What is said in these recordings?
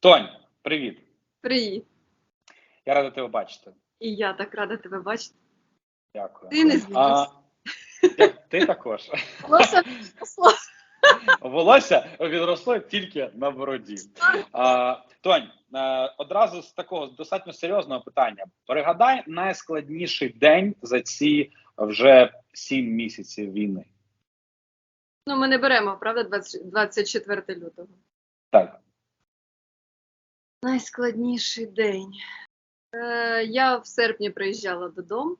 Тонь, привіт. Привіт. Я радий тебе бачити. І я так рада тебе бачити. Дякую. Ти не змінився. я- ти також. Волосся росло. Волосся відросло тільки на бороді. А, Тонь, е, одразу з такого достатньо серйозного питання. Пригадай найскладніший день за ці вже сім місяців війни. Ну, ми не беремо, правда, 20 24 лютого. Так. Найскладніший день. Е, я в серпні приїжджала додому.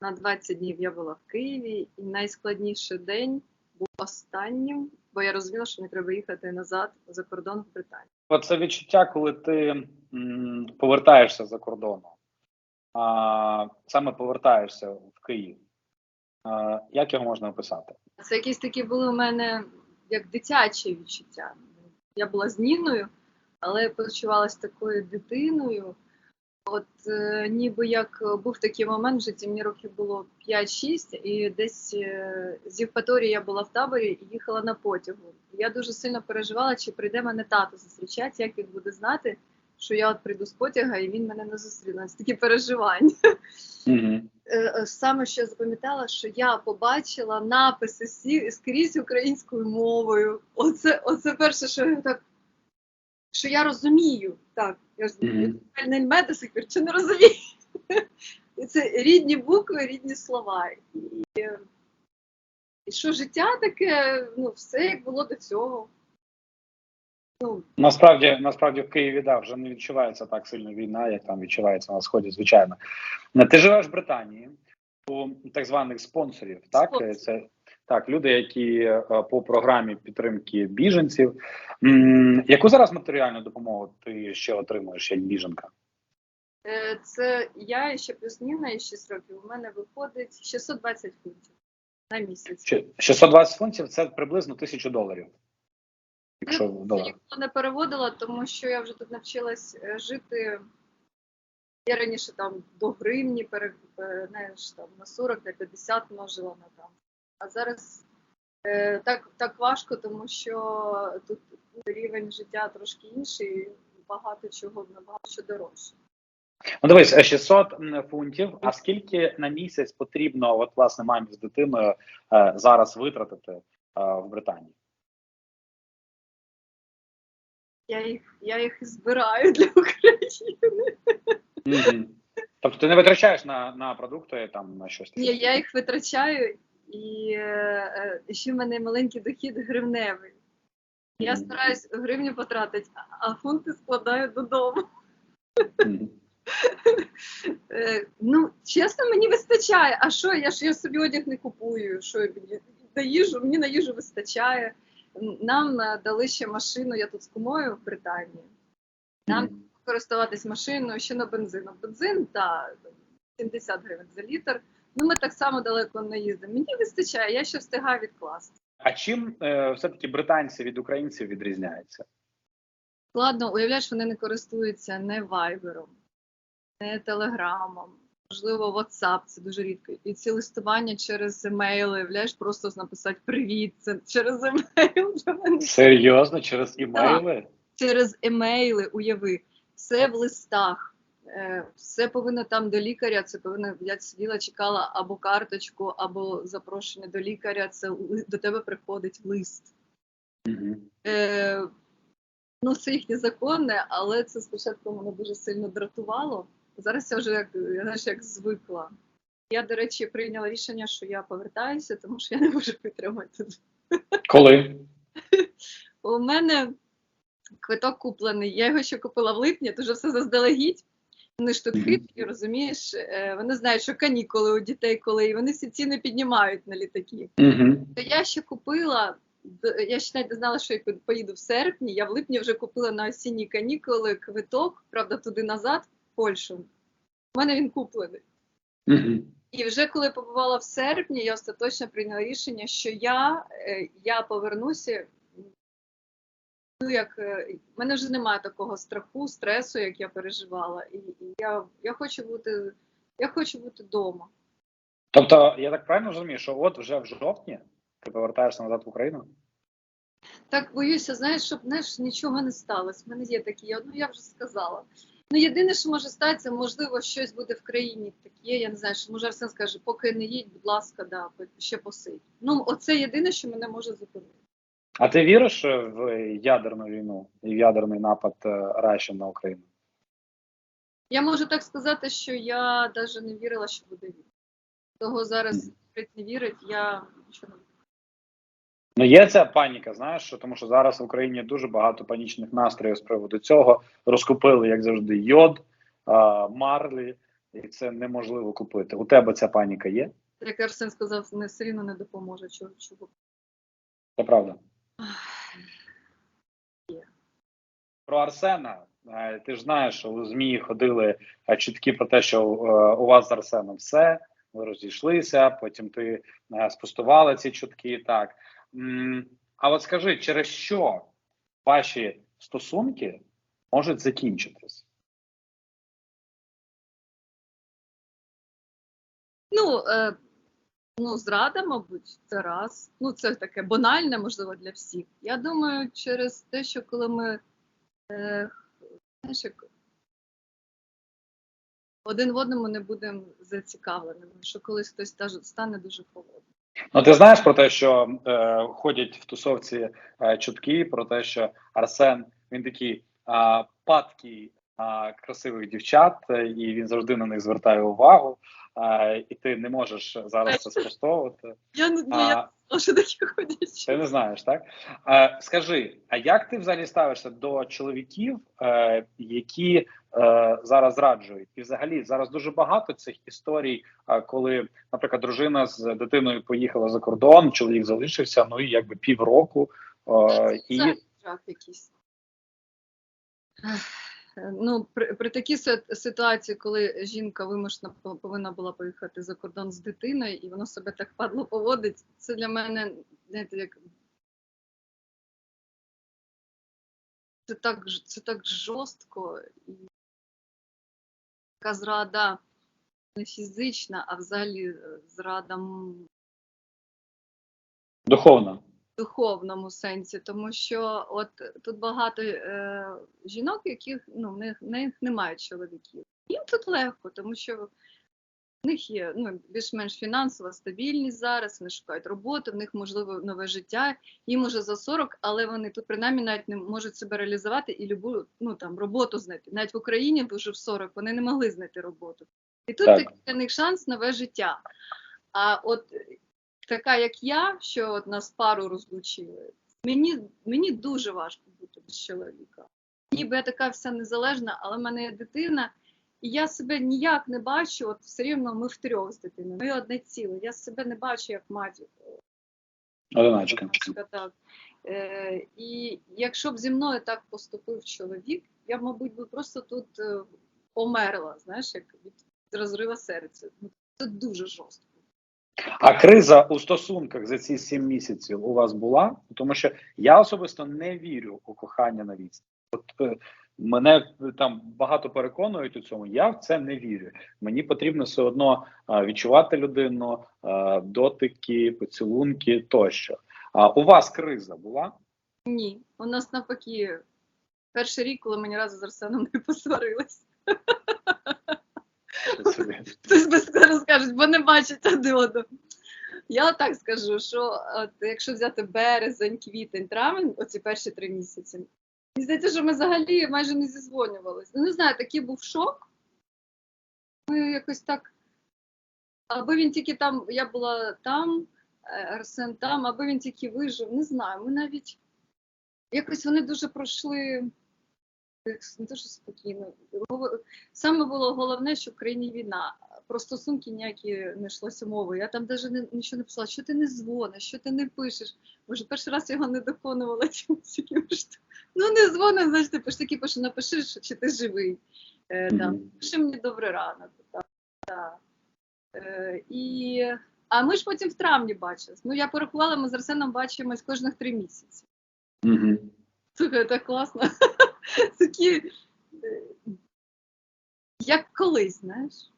На 20 днів я була в Києві, і найскладніший день був останнім, бо я розуміла, що мені треба їхати назад за кордон в Британію. Оце відчуття, коли ти м, повертаєшся за кордону, а, саме повертаєшся в Київ. А, як його можна описати? Це якісь такі були у мене як дитячі відчуття. Я була з Ніною, але почувалася такою дитиною. От е, ніби як був такий момент в житті, мені років було 5-6, і десь е, з Євпаторії я була в таборі і їхала на потягу. Я дуже сильно переживала, чи прийде мене тато зустрічати, як він буде знати, що я от прийду з потяга і він мене не зустріне. Це такі переживання. Е, е, саме що я запам'ятала, що я побачила написи всі скрізь українською мовою. Оце, оце перше, що я так. Що я розумію, так, я ж mm мед до сих пір, чи не розумію. Це рідні букви, рідні слова. І, е, і що життя таке, ну, все як було до цього. Ну, Насправді, насправді в Києві да, вже не відчувається так сильно війна, як там відчувається на сході, звичайно. Е, Ти живеш в Британії у так званих спонсорів, так? Спонсорів. Це так, люди, які е, по програмі підтримки біженців. М, Яку зараз матеріальну допомогу ти ще отримуєш як біженка? е, це я і ще плюс Ніна, і 6 років. У мене виходить 620 фунтів на місяць. Ще- 620 фунтів це приблизно тисячу доларів. Якщо в Я не переводила, тому що я вже тут навчилась е, жити. Я раніше там до гривні е, знаєш, там на 40, на 50 множила на там. А зараз е, так, так важко, тому що тут рівень життя трошки інший, багато чого набагато що дорожче. Ну, дивись, е, 600 фунтів. А скільки на місяць потрібно, от власне, мамі з дитиною е, зараз витратити е, в Британії? Я їх, я їх збираю для України. Мгм. Тобто ти не витрачаєш на, на продукти там на щось? Ні, я їх витрачаю, і е, е, ще в мене маленький дохід гривневий. Я стараюсь гривню потратити, а- фунти складаю додому. Е, ну, чесно, мені вистачає. А що? Я ж я собі одяг не купую. Що я мені на їжу, мені на їжу вистачає. Нам е, дали ще машину, я тут з кумою в Британії. Нам Мгм. користуватись машиною ще на бензин. Бензин та 70 гривень за літр. Ну, ми так само далеко не їздимо. Мені вистачає, я ще встигаю відкласти. А чим е, все-таки британці від українців відрізняються? Складно, уявляєш, вони не користуються не вайбером, не телеграмом, можливо, WhatsApp, це дуже рідко. І ці листування через емейли, уявляєш, просто написати привіт, це через емейл. Серйозно, через імейли? Через емейли, уяви, все в листах. Е, Все повинно там до лікаря. Це повинно я сиділа, чекала або карточку, або запрошення до лікаря. Це до тебе приходить лист. Мгм. Е, ну, це їхнє законне, але це спочатку мене дуже сильно дратувало. Зараз я вже як, я, знаєш, як звикла. Я, до речі, прийняла рішення, що я повертаюся, тому що я не можу витримати. Коли? У мене квиток куплений. Я його ще купила в липні, дуже все заздалегідь. Вони ж тут хитрі, розумієш? Е, Вони знають, що канікули у дітей коли, і вони всі ціни піднімають на літаки. То я ще купила. Я ще навіть не знала, що я поїду в серпні. Я в липні вже купила на осінні канікули квиток, правда, туди назад, Польщу. У мене він куплений. Угу. І вже коли побувала в серпні, я остаточно прийняла рішення, що я, е, я повернуся. Ну, як е, в мене вже немає такого страху, стресу, як я переживала. І, і я, я хочу бути, я хочу бути вдома. Тобто, я так правильно розумію, що от вже в жовтні ти повертаєшся назад в Україну? Так боюся, знаєш, щоб знаєш, нічого не сталося. У мене є такі, ну я вже сказала. Ну, єдине, що може статися, можливо, щось буде в країні таке. Я не знаю, що може Арсен скаже, поки не їдь, будь ласка, да, ще посидь. Ну, оце єдине, що мене може зупинити. А ти віриш в ядерну війну і в ядерний напад е, Раші на Україну? Я можу так сказати, що я навіть не вірила, що буде війна. Того зараз не вірить, я нічого не. Ну, є ця паніка, знаєш, що тому що зараз в Україні дуже багато панічних настроїв з приводу цього. Розкупили, як завжди, йод, а, марлі, і це неможливо купити. У тебе ця паніка є? Як Арсен сказав, не все рівно не допоможе. Чого, чого. Це правда. Про Арсена. Ти ж знаєш, що у ЗМІ ходили чутки про те, що е, у вас з Арсеном все, ви розійшлися, потім ти е, спростувала ці чутки. Так. А от скажи, через що ваші стосунки можуть закінчитись? Ну, е, ну, зрада, мабуть, це раз. Ну, це таке банальне, можливо, для всіх. Я думаю, через те, що коли ми е, знаєш, як один в одному не будемо зацікавленими, що колись хтось стане дуже холодним. Ну, ти знаєш про те, що е, ходять в тусовці е, чутки про те, що Арсен він такий е, падкий е, красивих дівчат, е, і він завжди на них звертає увагу. Е, і ти не можеш зараз це спростовувати. Я не ну, я що ходять. Ти не знаєш, так? Е, скажи, а як ти взагалі ставишся до чоловіків, е, які е, зараз зраджують? І взагалі зараз дуже багато цих історій, коли, наприклад, дружина з дитиною поїхала за кордон, чоловік залишився, ну і якби півроку. Е, і якийсь. Ну, при, при такій ситуації, коли жінка вимушена повинна була поїхати за кордон з дитиною, і воно себе так падло поводить, це для мене, знаєте, як. Це так, це так жорстко і така зрада не фізична, а взагалі е, зрада м, духовно. Духовному сенсі, тому що от тут багато е, жінок, яких ну в них, в них немає чоловіків. Їм тут легко, тому що в них є ну, більш-менш фінансова стабільність зараз, вони шукають роботу, в них можливо нове життя, їм уже за 40, але вони тут принаймні навіть не можуть себе реалізувати і любу ну там роботу знайти. Навіть в Україні вже в 40 вони не могли знайти роботу. І тут Так. такий для них шанс нове життя. А от така, як я, що от нас пару розлучили, мені, мені дуже важко бути без чоловіка. Ніби я така вся незалежна, але в мене є дитина, і я себе ніяк не бачу, от все рівно ми втрьох з дитиною. Ми одне ціле. Я себе не бачу як мать. Одиначка. Так. Е, і якщо б зі мною так поступив чоловік, я б, мабуть, би просто тут е, померла, знаєш, як від розрива серця. Ну, Це дуже жорстко. А криза у стосунках за ці сім місяців у вас була? Тому що я особисто не вірю у кохання на відстані. От е, мене там багато переконують у цьому. Я в це не вірю. Мені потрібно все одно е, відчувати людину, е, дотики, поцілунки тощо. А у вас криза була? Ні, у нас навпаки перший рік, коли ми ні разу з Арсеном не посварились. Хтось би зараз бо не бачать один. Я так скажу, що якщо взяти березень, квітень, травень, оці перші три місяці, мені здається, що ми взагалі майже не зізвонювалися. Ну, не знаю, такий був шок. Ми якось так. Аби він тільки там, я була там, е, Арсен там, аби він тільки вижив, не знаю. Ми навіть якось вони дуже пройшли не те, що спокійно. Саме було головне, що в країні війна. Про стосунки ніякі не йшлося мови. Я там навіть не, нічого не писала, що ти не дзвониш, що ти не пишеш. Може, перший раз його не доконувала. Ну, не дзвониш, значить, ти пиш такі пише, напиши, що- чи ти живий. Е, там, пиши мені добрий ранок. Так, так. Е, і... А ми ж потім в травні бачились. Ну, я порахувала, ми з Арсеном бачимось кожних три місяці. Мгм. Слухай, так класно. Такі, е, як колись, знаєш.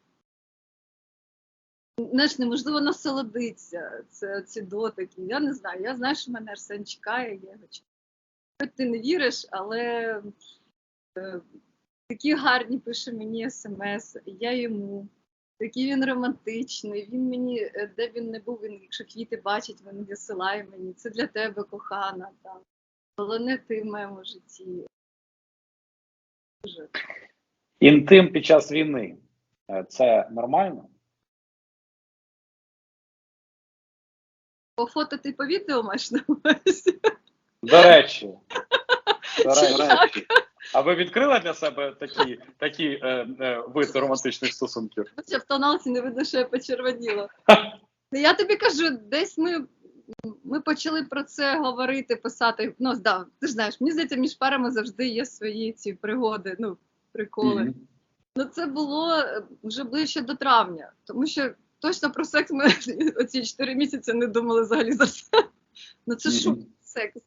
знаєш, неможливо насолодитися. Це ці дотики. Я не знаю. Я знаю, що мене Арсен чекає, я його чекаю. Хоч ти не віриш, але е, такі гарні пише мені смс, я йому. Такий він романтичний. Він мені, е, де він не був, він, якщо квіти бачить, він висилає мені. Це для тебе кохана. Там. Головне ти в моєму житті. Інтим під час війни е, це нормально? По фото ти по відео маєш на увазі? До речі, до речі. А ви відкрили для себе такі, такі е, е, вид романтичних стосунків? Хоча в тоналці не видно, що я почервоніла. Ну, Я тобі кажу, десь ми, ми почали про це говорити, писати. Ну, да, ти ж знаєш, мені здається, між парами завжди є свої ці пригоди, ну, приколи. Мгм. Ну, це було е, вже ближче до травня, тому що точно про секс ми оці 4 місяці не думали взагалі за все. Ну це що Мгм. секс?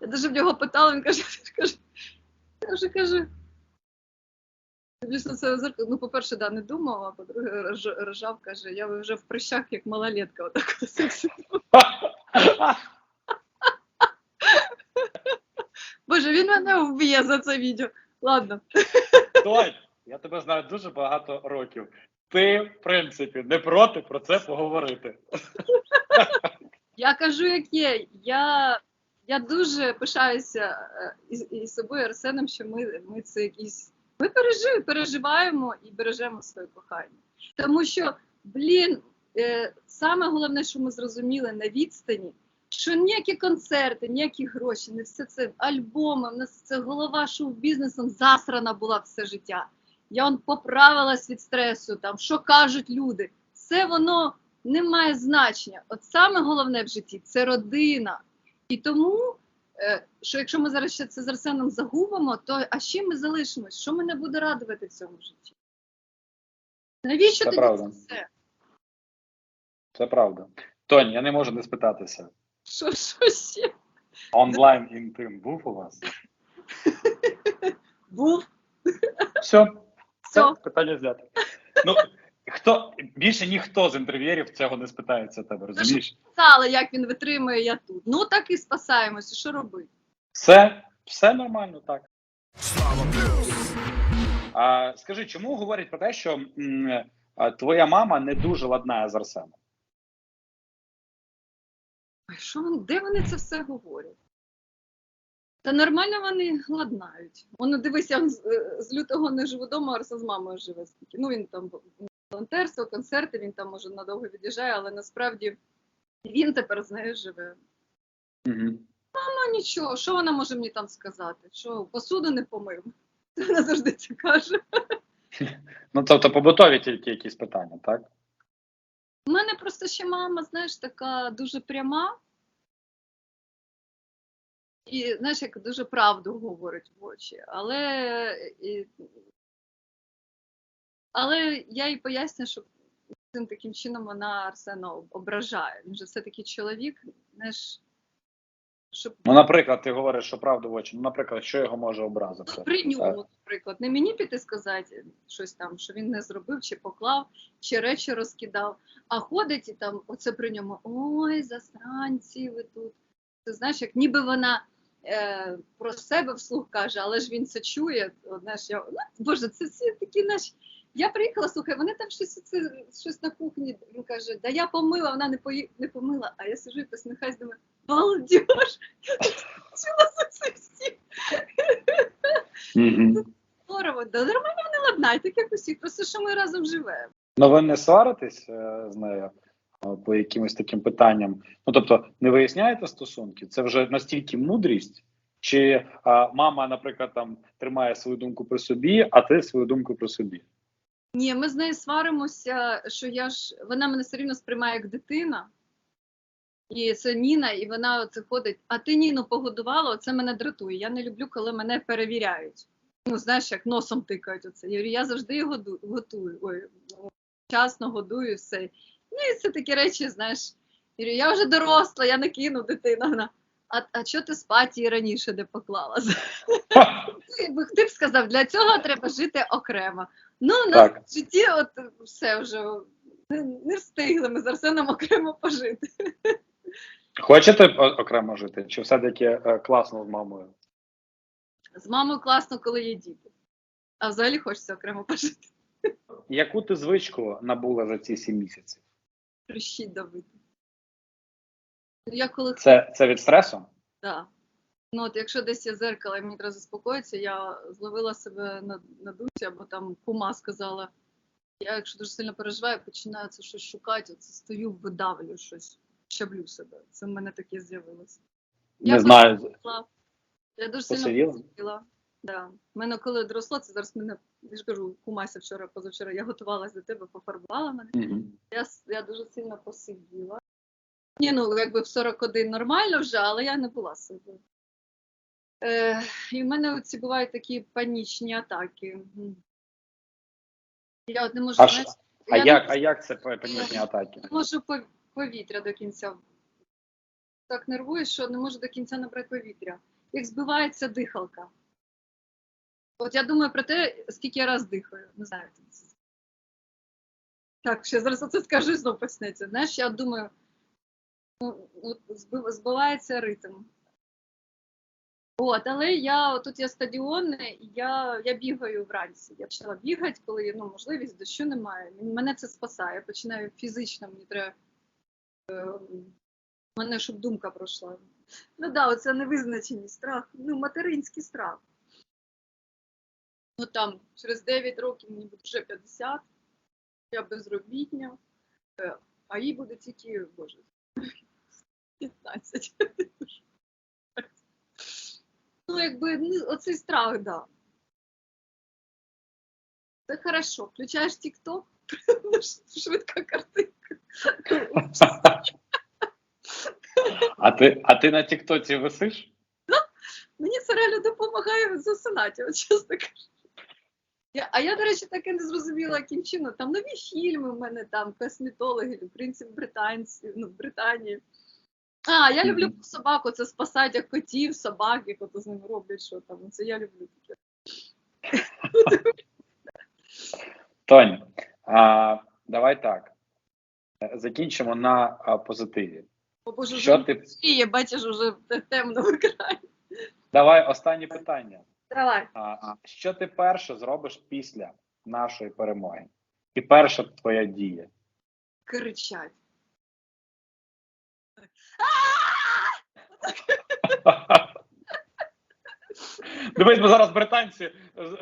Я навіть в нього питала, він каже, каже, я вже каже. Дивлюсь на це зеркало. Ну, по-перше, да, не думав, а по-друге, рж- ржав, каже, я вже в прищах, як малолетка, отак от сексі. Боже, він мене вб'є за це відео. Ладно. Толь, я тебе знаю дуже багато років. Ти, в принципі, не проти про це поговорити. Я кажу, як є. Я, я дуже пишаюся е, із, із собою Арсеном, що ми, ми це якісь. Ми пережив, переживаємо і бережемо своє кохання. Тому що, блін, саме головне, що ми зрозуміли на відстані, що ніякі концерти, ніякі гроші, не все це альбоми, в нас це голова шоу-бізнесом засрана була все життя. Я он поправилась від стресу, там, що кажуть люди. Все воно не має значення. От саме головне в житті це родина. І тому, е, що якщо ми зараз ще це з Арсеном загубимо, то а чим ми залишимось? Що мене буде радувати в цьому житті? Навіщо Це тоді правда. це все? Це правда. Тонь, я не можу не спитатися. Що, що ще? Онлайн інтим був у вас? Був Все, Все. питання знято. Ну, хто, більше ніхто з інтерв'єрів цього не спитається тебе, розумієш? писала, як він витримує, я тут. Ну так і спасаємося. Що робити? Все, все нормально, так. А, скажи, чому говорять про те, що м, а, твоя мама не дуже ладнає з Арсеном? Що вони, де вони це все говорять? Та нормально вони ладнають. Воно дивись, я з, е, лютого не живу вдома, а Арсен з мамою живе скільки. Ну він там волонтерство, концерти, він там може надовго від'їжджає, але насправді він тепер з нею живе. Угу. Ну нічого, що вона може мені там сказати? Що посуду не помив? Вона завжди це каже. Ну, тобто побутові тільки якісь питання, так? У мене просто ще мама, знаєш, така дуже пряма. І, знаєш, як дуже правду говорить в очі. Але, і, але я їй поясню, що цим таким чином вона Арсена ображає. Він же все-таки чоловік, знаєш, щоб Ну, наприклад, ти говориш, що правду в очі. Ну, наприклад, що його може образити? при ньому, наприклад, не мені піти сказати щось там, що він не зробив, чи поклав, чи речі розкидав, а ходить і там, оце при ньому ой, засранці, ви тут. Ти знаєш, як ніби вона е, про себе вслух каже, але ж він це чує. Знаєш, я, ну, Боже, це всі такі наші. Я приїхала, слухай, вони там щось, це, щось на кухні. Він каже, да я помила, вона не, пої, не помила, а я сижу і посміхаюсь, думаю, балдеж. Здорово, да нормально вони ладнають, так як усі, просто що ми разом живемо. Ну, ви не сваритесь е, з нею е, по якимось таким питанням. Ну, тобто, не виясняєте стосунки? Це вже настільки мудрість, чи а, мама, наприклад, там тримає свою думку при собі, а ти свою думку при собі. Ні, ми з нею сваримося, що я ж вона мене все рівно сприймає як дитина. І це Ніна, і вона оце ходить. А ти Ніну погодувала, оце мене дратує. Я не люблю, коли мене перевіряють. Ну, знаєш, як носом тикають оце. Я говорю, я завжди його готую. Ой, ну, вчасно годую все. Ну і це такі речі, знаєш. Я говорю, я вже доросла, я не кину дитину. Вона, А, а чого ти спати її раніше не поклала? Ти б- сказав, для цього треба жити окремо. Ну, на житті, от все вже не встигли ми з Арсеном окремо пожити. Хочете окремо жити? Чи все-таки е, класно з мамою? З мамою класно, коли є діти. А взагалі хочеться окремо пожити. Яку ти звичку набула за ці сім місяців? Прищить давити. Я коли Це, це від стресу? Да. Ну, от якщо десь є зеркало і мені треба заспокоїтися, я зловила себе на, на думці, або там кума сказала. Я, якщо дуже сильно переживаю, починаю це щось шукати, оце стою, видавлю щось, щаблю себе. Це в мене таке з'явилося. Не Я знаю. посиділа. Я дуже Посиділа? сильно посиділа. Да. У мене коли доросло, це зараз мене, я ж кажу, кумася вчора, позавчора, я готувалася до тебе, пофарбувала мене. Мгм. Я, я дуже сильно посиділа. Ні, ну якби в 41 нормально вже, але я не була собою. Е, і в мене ці бувають такі панічні атаки. Я от не можу, А, знаєш, а, я як, а як це панічні атаки? не можу повітря до кінця. Так нервуюсь, що не можу до кінця набрати повітря. Як збивається дихалка. От я думаю про те, скільки я раз дихаю. Не знаю. це- Так, ще зараз оце скажу і знову почнеться. Знаєш, я думаю, ну, збивається ритм. От, але я тут є стадіон, і я, я бігаю вранці. Я почала бігати, коли ну, можливість, дощу немає. Мене це спасає. Я починаю фізично, мені треба. Е, мене щоб думка пройшла. Ну да, оце невизначеність, страх, ну, материнський страх. Ну там через 9 років мені буде вже 50, я безробітня, е, а їй буде тільки, боже, 15. Ну, якби ну, оцей страх, да. Це хорошо. Включаєш TikTok, швидка картинка. А ти, а ти на Тіктоці висиш? Мені це реально допомагає засинати, от чесно кажучи. Я, а я, до речі, так і не зрозуміла, яким чином. Там нові фільми в мене, там косметологи, принцип британці, ну, в Британії. А, я люблю Мгм. собаку, це спасати котів, собак, як ото з ними роблять, що там. Це я люблю таке. Тонь, а, давай так. Е, Закінчимо на а, позитиві. О, Боже, Що ти. є, бачиш, вже те- темно в екрані. Давай останнє питання. Давай. А, що ти перше зробиш після нашої перемоги? І перша твоя дія. Кричать. Дивись, бо зараз британці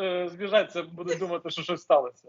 е, збіжаться, будуть думати, що щось сталося.